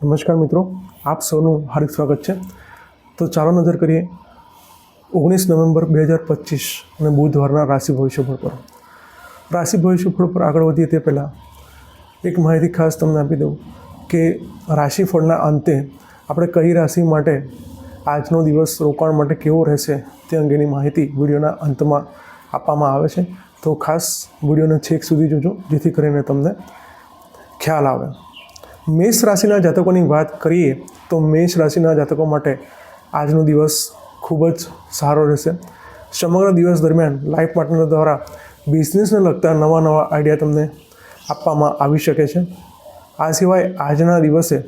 નમસ્કાર મિત્રો, આપ સૌનું હાર્દિક સ્વાગત છે. તો ચાલો નજર કરીએ, ઓગણીસ નવેમ્બર બે હજાર પચીસ અને બુધવારના રાશિ ભવિષ્યફળ પર. રાશિ ભવિષ્યફળ પર આગળ વધીએ તે પહેલાં એક માહિતી ખાસ તમને આપી દઉં કે રાશિફળના અંતે આપણે કઈ રાશિ માટે આજનો દિવસ રોકાણ માટે કેવો રહેશે તે અંગેની માહિતી વિડીયોના અંતમાં આપવામાં આવે છે. તો ખાસ વિડીયોને છેક સુધી જોજો, જેથી કરીને તમને ખ્યાલ આવે. મેષ રાશિના જાતકોની વાત કરીએ તો મેષ રાશિના જાતકો માટે આજનો દિવસ ખૂબ જ સારો રહેશે. સમગ્ર દિવસ દરમિયાન લાઈફ પાર્ટનર દ્વારા બિઝનેસને લગતા નવા નવા આઈડિયા તમને આપવામાં આવી શકે છે. આ સિવાય આજના દિવસે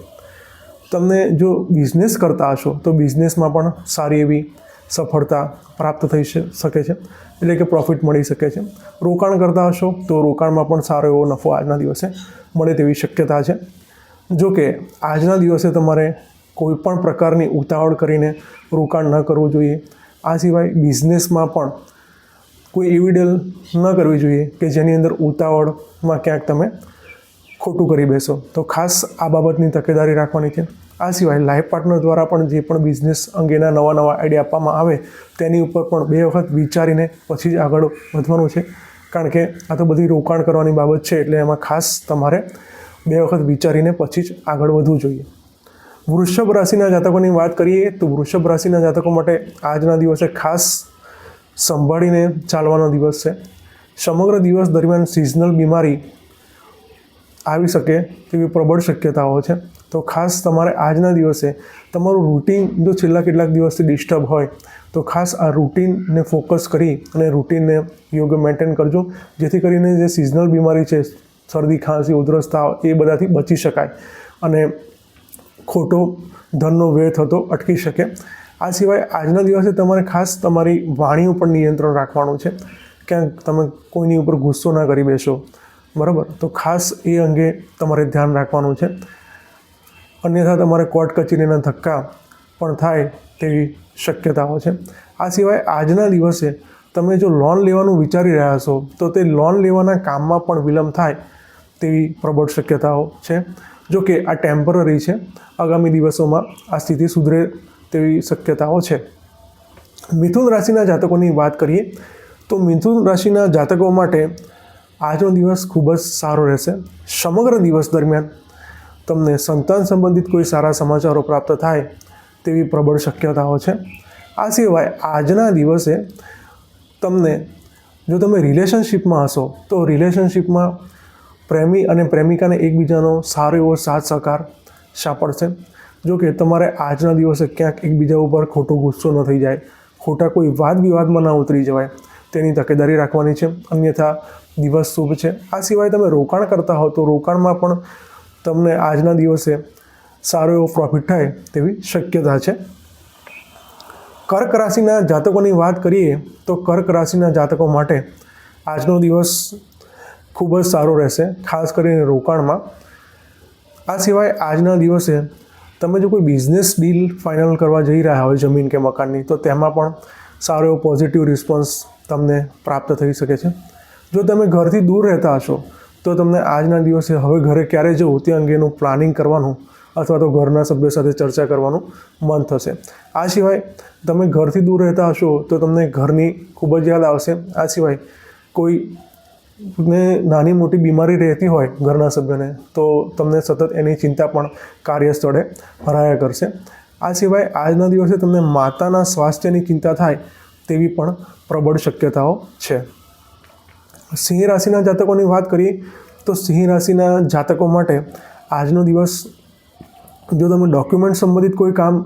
તમને જો બિઝનેસ કરતા હશો તો બિઝનેસમાં પણ સારી એવી સફળતા પ્રાપ્ત થઈ શકે છે. એટલે કે પ્રોફિટ મળી શકે છે. રોકાણ કરતા હશો તો રોકાણમાં પણ સારો એવો નફો આજના દિવસે મળે તેવી શક્યતા છે. જો કે આજના દિવસે તમારે કોઈ પણ પ્રકારની ઉતાવળ કરીને રોકાણ ન કરવું જોઈએ. આ સિવાય બિઝનેસમાં પણ કોઈ એવી ડેલ ન કરવી જોઈએ કે જેની અંદર ઉતાવળમાં ક્યાંક તમે ખોટું કરી બેસો. તો ખાસ આ બાબતની તકેદારી રાખવાની છે. આ સિવાય લાઈફ પાર્ટનર દ્વારા પણ જે પણ બિઝનેસ અંગેના નવા નવા આઈડિયા આપવામાં આવે, તેની ઉપર પણ બે વખત વિચારીને પછી જ આગળ વધવાનું છે. કારણ કે આ તો બધી રોકાણ કરવાની બાબત છે, એટલે એમાં ખાસ તમારે બે વખત વિચારીને પછી જ આગળ વધવું જોઈએ. વૃષભ રાશિના જાતકોની વાત કરીએ તો વૃષભ રાશિના જાતકો માટે આજના દિવસે ખાસ સંભાળીને ચાલવાનો દિવસ છે. સમગ્ર દિવસ દરમિયાન સિઝનલ બીમારી આવી શકે તેવી પ્રબળ શક્યતાઓ છે. તો ખાસ તમારે આજના દિવસે તમારું રૂટીન જો છેલ્લા કેટલાક દિવસથી ડિસ્ટર્બ હોય, તો ખાસ આ રૂટીનને ફોકસ કરી અને રૂટીનને યોગ્ય મેન્ટેન કરજો. જેથી કરીને જે સિઝનલ બીમારી છે શરદી, ખાંસી, ઉધરસ, તાવ એ બધાથી બચી શકાય અને ખોટો ધનનો વ્યય થતો અટકી શકે. આ સિવાય આજના દિવસે તમારે ખાસ તમારી વાણી ઉપર નિયંત્રણ રાખવાનું છે. ક્યાંક તમે કોઈની ઉપર ગુસ્સો ના કરી બેસો, બરાબર? તો ખાસ એ અંગે તમારે ધ્યાન રાખવાનું છે. અન્યથા તમારે કોર્ટ કચેરીના ધક્કા પણ થાય તેવી શક્યતાઓ છે. આ સિવાય આજના દિવસે તમે જો લોન લેવાનું વિચારી રહ્યા છો, તો તે લોન લેવાના કામમાં પણ વિલંબ થાય તેવી પ્રબળ શક્યતાઓ છે. જો કે આ ટેમ્પરરી છે, આગામી દિવસોમાં આ સ્થિતિ સુધરે તેવી શક્યતાઓ છે. મિથુન રાશિના જાતકોની વાત કરીએ, તો મિથુન રાશિના જાતકો માટે આજનો દિવસ ખૂબ જ સારો રહેશે. સમગ્ર દિવસ દરમિયાન તમને સંતાન સંબંધિત કોઈ સારા સમાચારો પ્રાપ્ત થાય તેવી પ્રબળ શક્યતાઓ છે. આ સિવાય આજના દિવસે તમને જો તમે રિલેશનશિપમાં હશો, તો રિલેશનશિપમાં પ્રેમી અને પ્રેમિકાને એકબીજાનો સારો એવો સાથ સહકાર સાંપડશે જો કે તમારે આજના દિવસે ક્યાંક એકબીજા ઉપર ખોટો ગુસ્સો ન થઈ જાય, ખોટા કોઈ વાદ વિવાદમાં ના ઉતરી જવાય, તેની તકેદારી રાખવાની છે. અન્યથા દિવસ શુભ છે. આ સિવાય તમે રોકાણ કરતા હો, તો રોકાણમાં પણ તમને આજના દિવસે સારો એવો પ્રોફિટ થાય તેવી શક્યતા છે. કર્ક રાશિના જાતકોની વાત કરીએ તો કર્ક રાશિના જાતકો માટે આજનો દિવસ ખૂબ જ સારો રહેશે, ખાસ કરીને રોકાણમાં. આ સિવાય આજના દિવસે તમે જો કોઈ બિઝનેસ ડીલ ફાઇનલ કરવા જઈ રહ્યા હોય જમીન કે મકાનની, તો તેમાં પણ સારો એવો પોઝિટિવ રિસ્પોન્સ તમને પ્રાપ્ત થઈ શકે છે. જો તમે ઘરથી દૂર રહેતા હશો, તો તમને આજના દિવસે હવે ઘરે ક્યારે જવું તે અંગેનું પ્લાનિંગ કરવાનું અથવા તો ઘરના સભ્યો સાથે ચર્ચા કરવાનું મન થશે. આ સિવાય તમે ઘરથી દૂર રહેતા હશો તો તમને ઘરની ખૂબ જ યાદ આવશે. આ સિવાય કોઈ ને નાની મોટી બીમારી રહેતી હોય ઘરના સભ્યોને તો તમને સતત એની ચિંતા પણ કાર્યસ્થળે હરાયા કરશે. આ સિવાય આજના દિવસે તમને માતાના સ્વાસ્થ્યની ચિંતા થાય તેવી પણ પ્રબળ શક્યતાઓ છે. સિંહ રાશિના જાતકોની વાત કરીએ તો સિંહ રાશિના જાતકો માટે આજનો દિવસ જો તમે ડોક્યુમેન્ટ સંબંધિત કોઈ કામ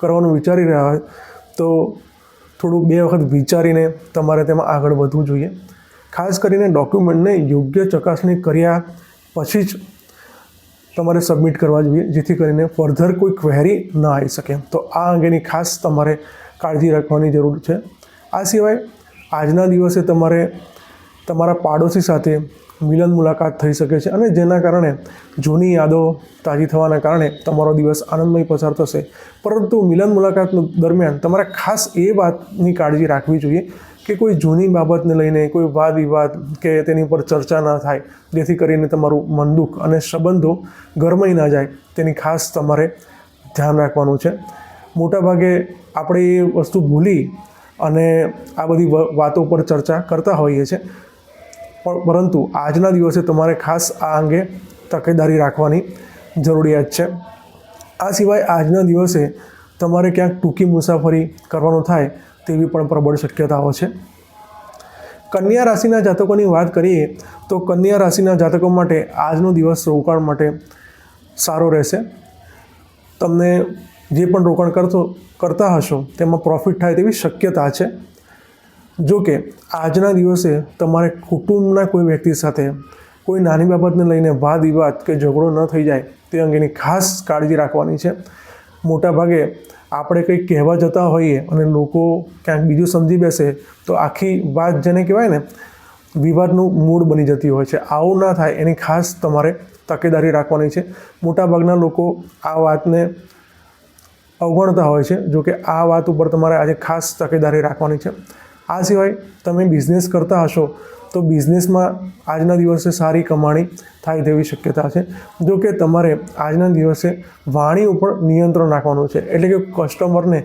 કરવાનું વિચારી રહ્યા હોય, તો થોડું બે વખત વિચારીને તમારે તેમાં આગળ વધવું જોઈએ. ખાસ કરીને ડોક્યુમેન્ટને યોગ્ય ચકાસણી કર્યા પછી જ તમારે સબમિટ કરવા જોઈએ, જેથી કરીને ફર્ધર કોઈ ક્વેરી ન આવી શકે. તો આ અંગેની ખાસ તમારે કાળજી રાખવાની જરૂર છે. આ સિવાય આજના દિવસે તમારે તમારા પાડોશી સાથે મિલન મુલાકાત થઈ શકે છે અને જેના કારણે જૂની યાદો તાજી થવાના કારણે તમારો દિવસ આનંદમય પસાર થશે. પરંતુ મિલન મુલાકાત દરમિયાન તમારે ખાસ એ વાતની કાળજી રાખવી જોઈએ કે કોઈ જૂની બાબતને લઈને કોઈ વાદ વિવાદ કે તેની પર ચર્ચા ના થાય. જેથી કરીને તમારું મન દુઃખ અને સંબંધો ગરમાઈ ના જાય. તેની ખાસ તમારે ધ્યાન રાખવાનું છે. મોટાભાગે આપણે એ વસ્તુ ભૂલી અને આ બધી વાતો પર ચર્ચા કરતા હોઈએ છીએ. પણ પરંતુ આજના દિવસે તમારે ખાસ આ અંગે તકેદારી રાખવાની જરૂરિયાત છે. આ સિવાય આજના દિવસે તમારે ક્યાંક ટૂંકી મુસાફરી કરવાનું થાય તેવી પણ પ્રબળ શક્યતાઓ છે. કન્યા રાશિના જાતકોની વાત કરીએ તો કન્યા રાશિના જાતકો માટે આજનો દિવસ રોકાણ માટે સારો રહેશે. તમને જે પણ રોકાણ કરતો, કરતા હશો તેમાં પ્રોફિટ થાય તેવી શક્યતા છે. જો કે આજના દિવસે તમારે કુટુંબના કોઈ વ્યક્તિ સાથે કોઈ નાની બાબતને લઈને વાદ વિવાદ કે ઝઘડો ન થઈ જાય તે અંગેની ખાસ કાળજી રાખવાની છે. મોટાભાગે આપણે કંઈક કહેવા જતા હોઈએ અને લોકો ક્યાંક બીજું સમજી બેસે તો આખી વાત જેને કહેવાય ને વિવાદનું મૂળ બની જતી હોય છે. આવું ના થાય એની ખાસ તમારે તકેદારી રાખવાની છે. મોટાભાગના લોકો આ વાતને અવગણતા હોય છે. જો કે આ વાત ઉપર તમારે આજે ખાસ તકેદારી રાખવાની છે. આ સિવાય તમે બિઝનેસ કરતા હશો, તો બિઝનેસમાં આજના દિવસે સારી કમાણી થાય તેવી શક્યતા છે. જો કે તમારે આજના દિવસે વાણી ઉપર નિયંત્રણ રાખવાનું છે. એટલે કે કસ્ટમરને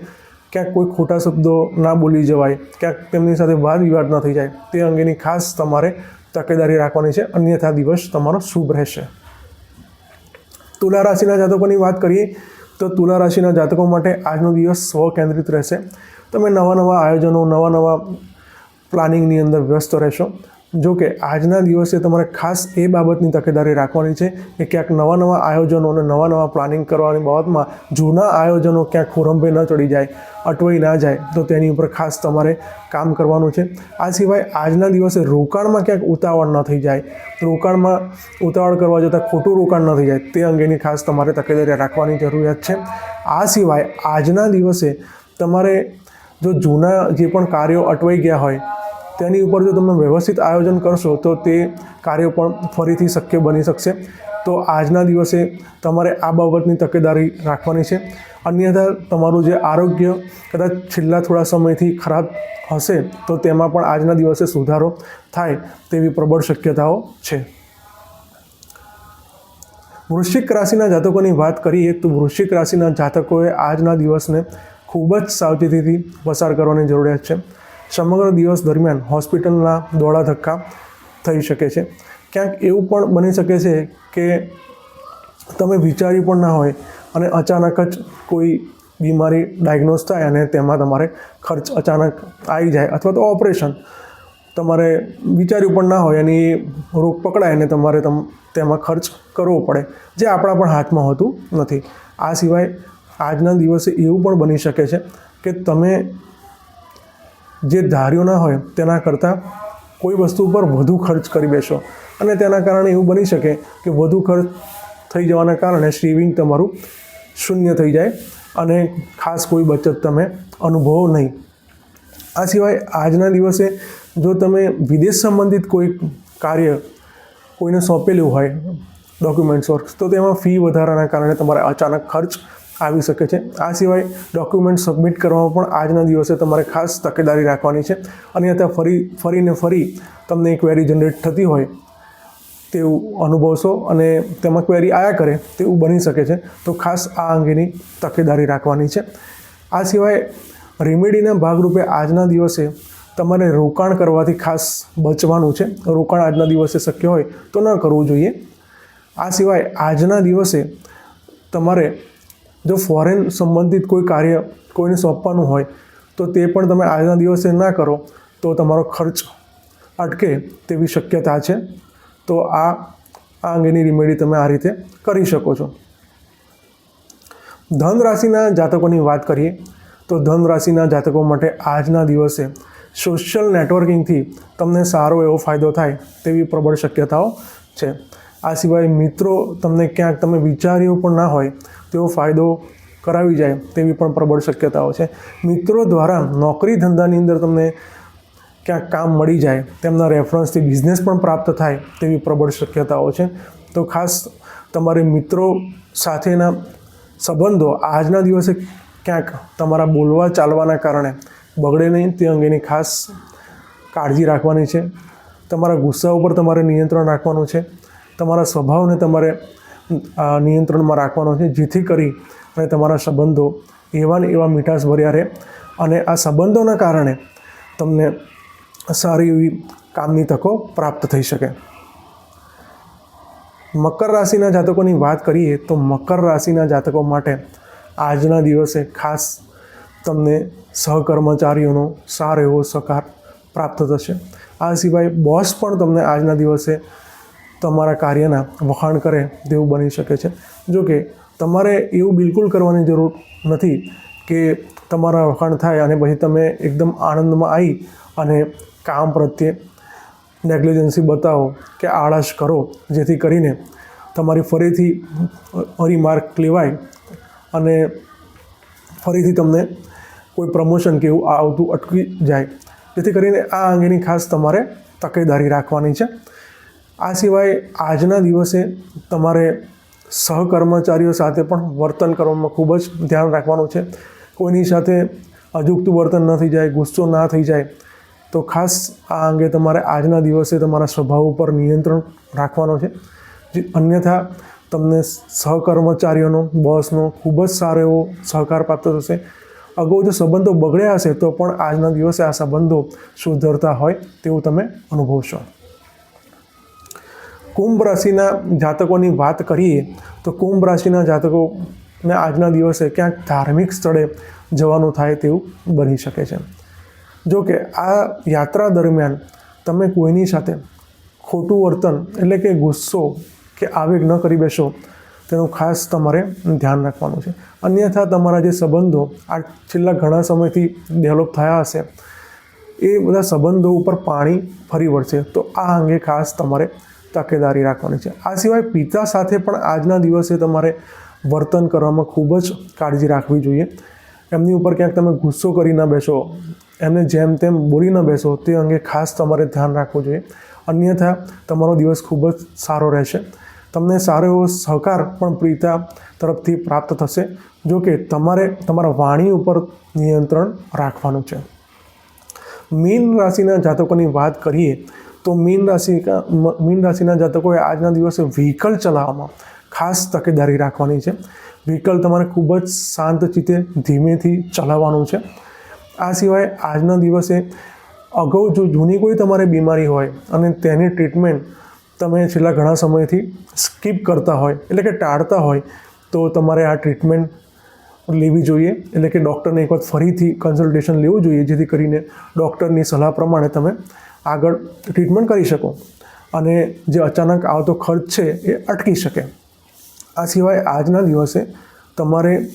ક્યાંક કોઈ ખોટા શબ્દો ના બોલી જવાય, ક્યાંક તેમની સાથે વાદ વિવાદ ન થઈ જાય, તે અંગેની ખાસ તમારે તકેદારી રાખવાની છે. અન્યથા દિવસ તમારો શુભ રહેશે. તુલા રાશિના જાતકોની વાત કરીએ, તો તુલા રાશિના જાતકો માટે આજનો દિવસ સ્વ કેન્દ્રિત રહેશે. તમે નવા નવા આયોજનો, નવા નવા પ્લાનિંગની અંદર વ્યસ્ત રહેશો. જો કે આજના દિવસે તમારે ખાસ એ બાબતની તકેદારી રાખવાની છે કે ક્યાંક નવા નવા આયોજનો અને નવા નવા પ્લાનિંગ કરવાની બાબતમાં જૂના આયોજનો ક્યાંક ખોરંભે ન ચડી જાય, અટવાઈ ના જાય, તો તેની ઉપર ખાસ તમારે કામ કરવાનું છે. આ સિવાય આજના દિવસે રોકાણમાં ક્યાંક ઉતાવળ ન થઈ જાય. રોકાણમાં ઉતાવળ કરવા જતાં ખોટું રોકાણ ન થઈ જાય, તે અંગેની ખાસ તમારે તકેદારી રાખવાની જરૂરિયાત છે. આ સિવાય આજના દિવસે તમારે જો જૂના જે પણ કાર્યો અટવાઈ ગયા હોય, તેની ઉપર જો તમે વ્યવસ્થિત આયોજન કરશો, તો તે કાર્યો પણ ફરીથી શક્ય બની શકશે. તો આજના દિવસે તમારે આ બાબતની તકેદારી રાખવાની છે. અન્યથા તમારું જે આરોગ્ય કદાચ છેલ્લા થોડા સમયથી ખરાબ હશે, તો તેમાં પણ આજના દિવસે સુધારો થાય તેવી પ્રબળ શક્યતાઓ છે. વૃશ્ચિક રાશિના જાતકોની વાત કરીએ, તો વૃશ્ચિક રાશિના જાતકોએ આજના દિવસને ખૂબ જ સાવચેતીથી પસાર કરવાની જરૂરિયાત છે. સમગ્ર દિવસ દરમિયાન હોસ્પિટલના દોડા ધક્કા થઈ શકે છે. ક્યાંક એવું પણ બની શકે છે કે તમે વિચાર્યું પણ ના હોય અને અચાનક જ કોઈ બીમારી ડાયગ્નોઝ થાય અને તેમાં તમારે ખર્ચ અચાનક આવી જાય અથવા તો ઓપરેશન તમારે વિચાર્યું પણ ના હોય અને એ રોગ પકડાય અને તમારે તમ ખર્ચ કરવો પડે, જે આપણા પણ હાથમાં હોતું નથી. આ સિવાય આજના દિવસે એવું પણ બની શકે છે કે તમે જે ધાર્યું ના હોય તેના કરતાં કોઈ વસ્તુ પર વધુ ખર્ચ કરી બેસો. અને તેના કારણે એવું બની શકે કે વધુ ખર્ચ થઈ જવાના કારણે સેવિંગ તમારું શૂન્ય થઈ જાય અને ખાસ કોઈ બચત તમે અનુભવો નહીં. આ સિવાય આજના દિવસે જો તમે વિદેશ સંબંધિત કોઈ કાર્ય કોઈને સોંપેલું હોય ડોક્યુમેન્ટ્સ વર્ક તો તેમાં ફી વધારાના કારણે તમારે અચાનક ખર્ચ આવી શકે છે. આ સિવાય ડોક્યુમેન્ટ સબમિટ કરવામાં પણ આજના દિવસે તમારે ખાસ તકેદારી રાખવાની છે. અને ત્યાં ફરી ફરીને ફરી તમને ક્વેરી જનરેટ થતી હોય તેવું અનુભવશો અને તેમાં ક્વેરી આયા કરે તેવું બની શકે છે. તો ખાસ આ અંગેની તકેદારી રાખવાની છે. આ સિવાય રેમેડીના ભાગરૂપે આજના દિવસે તમારે રોકાણ કરવાથી ખાસ બચવાનું છે. રોકાણ આજના દિવસે શક્ય હોય તો ન કરવું જોઈએ. આ સિવાય આજના દિવસે તમારે જો ફોરેન સંબંધિત કોઈ કાર્ય કોઈને સોંપવાનું હોય, તો તે પણ તમે આજના દિવસે ના કરો, તો તમારો ખર્ચ અટકે તેવી શક્યતા છે. તો આ આ અંગેની રિમેડી તમે આ રીતે કરી શકો છો. ધન રાશિના જાતકોની વાત કરીએ, તો ધન રાશિના જાતકો માટે આજના દિવસે સોશિયલ નેટવર્કિંગથી તમને સારો એવો ફાયદો થાય તેવી પ્રબળ શક્યતાઓ છે. આ સિવાય મિત્રો, તમને ક્યાંક તમે વિચાર્યું પણ ના હોય તેવો ફાયદો કરાવી જાય તેવી પણ પ્રબળ શક્યતાઓ છે. મિત્રો દ્વારા નોકરી ધંધાની અંદર તમને ક્યાંક કામ મળી જાય, તેમના રેફરન્સથી બિઝનેસ પણ પ્રાપ્ત થાય તેવી પ્રબળ શક્યતાઓ છે. તો ખાસ તમારે મિત્રો સાથેના સંબંધો આજના દિવસે ક્યાંક તમારા બોલવા ચાલવાના કારણે બગડે નહીં, તે અંગેની ખાસ કાળજી રાખવાની છે. તમારા ગુસ્સા ઉપર તમારે નિયંત્રણ રાખવાનું છે. તમારા સ્વભાવને તમારે નિયંત્રણમાં રાખવાનો છે, જેથી કરી અને તમારા સંબંધો એવા ને એવા મીઠાશ ભર્યા રહે. અને આ સંબંધોના કારણે તમને સારી એવી કામની તકો પ્રાપ્ત થઈ શકે. મકર રાશિના જાતકોની વાત કરીએ તો મકર રાશિના જાતકો માટે આજના દિવસે ખાસ તમને સહકર્મચારીઓનો સારો એવો સહકાર પ્રાપ્ત થશે. આ સિવાય બોસ પણ તમને આજના દિવસે તમારા કાર્યના વખાણ કરે તેવું બની શકે છે. જો કે તમારે એવું બિલકુલ કરવાની જરૂર નથી કે તમારા વખાણ થાય અને પછી તમે એકદમ આનંદમાં આવી અને કામ પ્રત્યે નેગ્લિજન્સી બતાવો કે આળસ કરો, જેથી કરીને તમારી ફરીથી હરીમાર્ક લેવાય અને ફરીથી તમને કોઈ પ્રમોશન કે એવું આવતું અટકી જાય. જેથી કરીને આ અંગેની ખાસ તમારે તકેદારી રાખવાની છે. આ સિવાય આજના દિવસે તમારે સહકર્મચારીઓ સાથે પણ વર્તન કરવામાં ખૂબ જ ધ્યાન રાખવાનું છે. કોઈની સાથે અજુગતું વર્તન ન થઈ જાય, ગુસ્સો ના થઈ જાય, તો ખાસ આ અંગે તમારે આજના દિવસે તમારા સ્વભાવ ઉપર નિયંત્રણ રાખવાનો છે. જે અન્યથા તમને સહકર્મચારીઓનો, બોસનો ખૂબ જ સારો એવો સહકાર પ્રાપ્ત થશે. અગાઉ જો સંબંધો બગડ્યા હશે તો પણ આજના દિવસે આ સંબંધો સુધરતા હોય તેવું તમે અનુભવશો. કુંભ રાશિના જાતકોની વાત કરીએ તો કુંભ રાશિના જાતકોને આજના દિવસે ક્યાંક ધાર્મિક સ્થળે જવાનું થાય તેવું બની શકે છે. જો કે આ યાત્રા દરમિયાન તમે કોઈની સાથે ખોટું વર્તન એટલે કે ગુસ્સો કે આવેગ ન કરી બેસો તેનું ખાસ તમારે ધ્યાન રાખવાનું છે. અન્યથા તમારા જે સંબંધો આ છેલ્લા ઘણા સમયથી ડેવલપ થયા હશે એ બધા સંબંધો ઉપર પાણી ફરી વળશે. તો આ અંગે ખાસ તમારે તકેદારી રાખવાની છે. આ સિવાય પિતા સાથે પણ આજના દિવસે તમારે વર્તન કરવામાં ખૂબ જ કાળજી રાખવી જોઈએ. એમની ઉપર ક્યાંક તમે ગુસ્સો કરી ન બેસો, એમને જેમ તેમ બોલી ન બેસો, તે અંગે ખાસ તમારે ધ્યાન રાખવું જોઈએ. અન્યથા તમારો દિવસ ખૂબ જ સારો રહેશે. તમને સારો એવો સહકાર પણ પિતા તરફથી પ્રાપ્ત થશે, જો કે તમારે તમારા વાણી ઉપર નિયંત્રણ રાખવાનું છે. મીન રાશિના જાતકોની વાત કરીએ તો મીન રાશિ મીન રાશિના જાતકોએ આજના દિવસે વ્હીકલ ચલાવવામાં ખાસ તકેદારી રાખવાની છે. વ્હીકલ તમારે ખૂબ જ શાંત ચિત્તે ધીમેથી ચલાવવાનું છે. આ સિવાય આજના દિવસે અગાઉ જો જૂની કોઈ તમારે બીમારી હોય અને તેની ટ્રીટમેન્ટ તમે છેલ્લા ઘણા સમયથી સ્કીપ કરતા હોય, એટલે કે ટાળતા હોય, તો તમારે આ ટ્રીટમેન્ટ લેવી જોઈએ. એટલે કે ડૉક્ટરને એક વખત ફરીથી કન્સલ્ટેશન લેવું જોઈએ, જેથી કરીને ડૉક્ટરની સલાહ પ્રમાણે તમે આગળ ટ્રીટમેન્ટ કરી શકો. અને જે અચાનક આવતો ખર્ચ છે એ અટકી શકે. આ સિવાય આજના દિવસે તમારે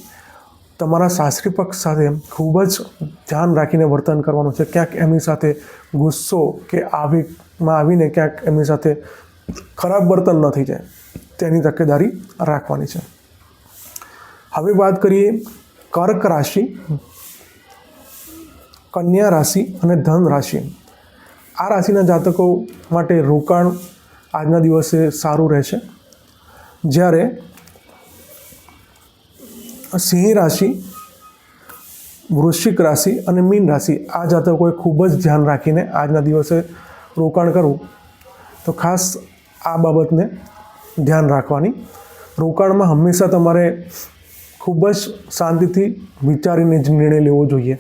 તમારા સાસરી પક્ષ સાથે ખૂબ જ ધ્યાન રાખીને વર્તન કરવાનું છે. ક્યાંક એમની સાથે ગુસ્સો કે આવેગમાં આવીને ક્યાંક એમની સાથે ખરાબ વર્તન ન થઈ જાય. તેની તકેદારી રાખવાની છે. હવે વાત કરીએ કર્ક રાશિ, કન્યા રાશિ અને ધન રાશિ. આ રાશિના જાતકો માટે રોકાણ આજના દિવસે સારું રહેશે. જ્યારે સિંહ રાશિ, વૃશ્ચિક રાશિ અને મીન રાશિ આ જાતકોએ ખૂબ જ ધ્યાન રાખીને આજના દિવસે રોકાણ કરવું. તો ખાસ આ બાબતને ધ્યાન રાખવાની. રોકાણમાં હંમેશા તમારે ખૂબ જ શાંતિથી વિચારીને જ નિર્ણય લેવો જોઈએ.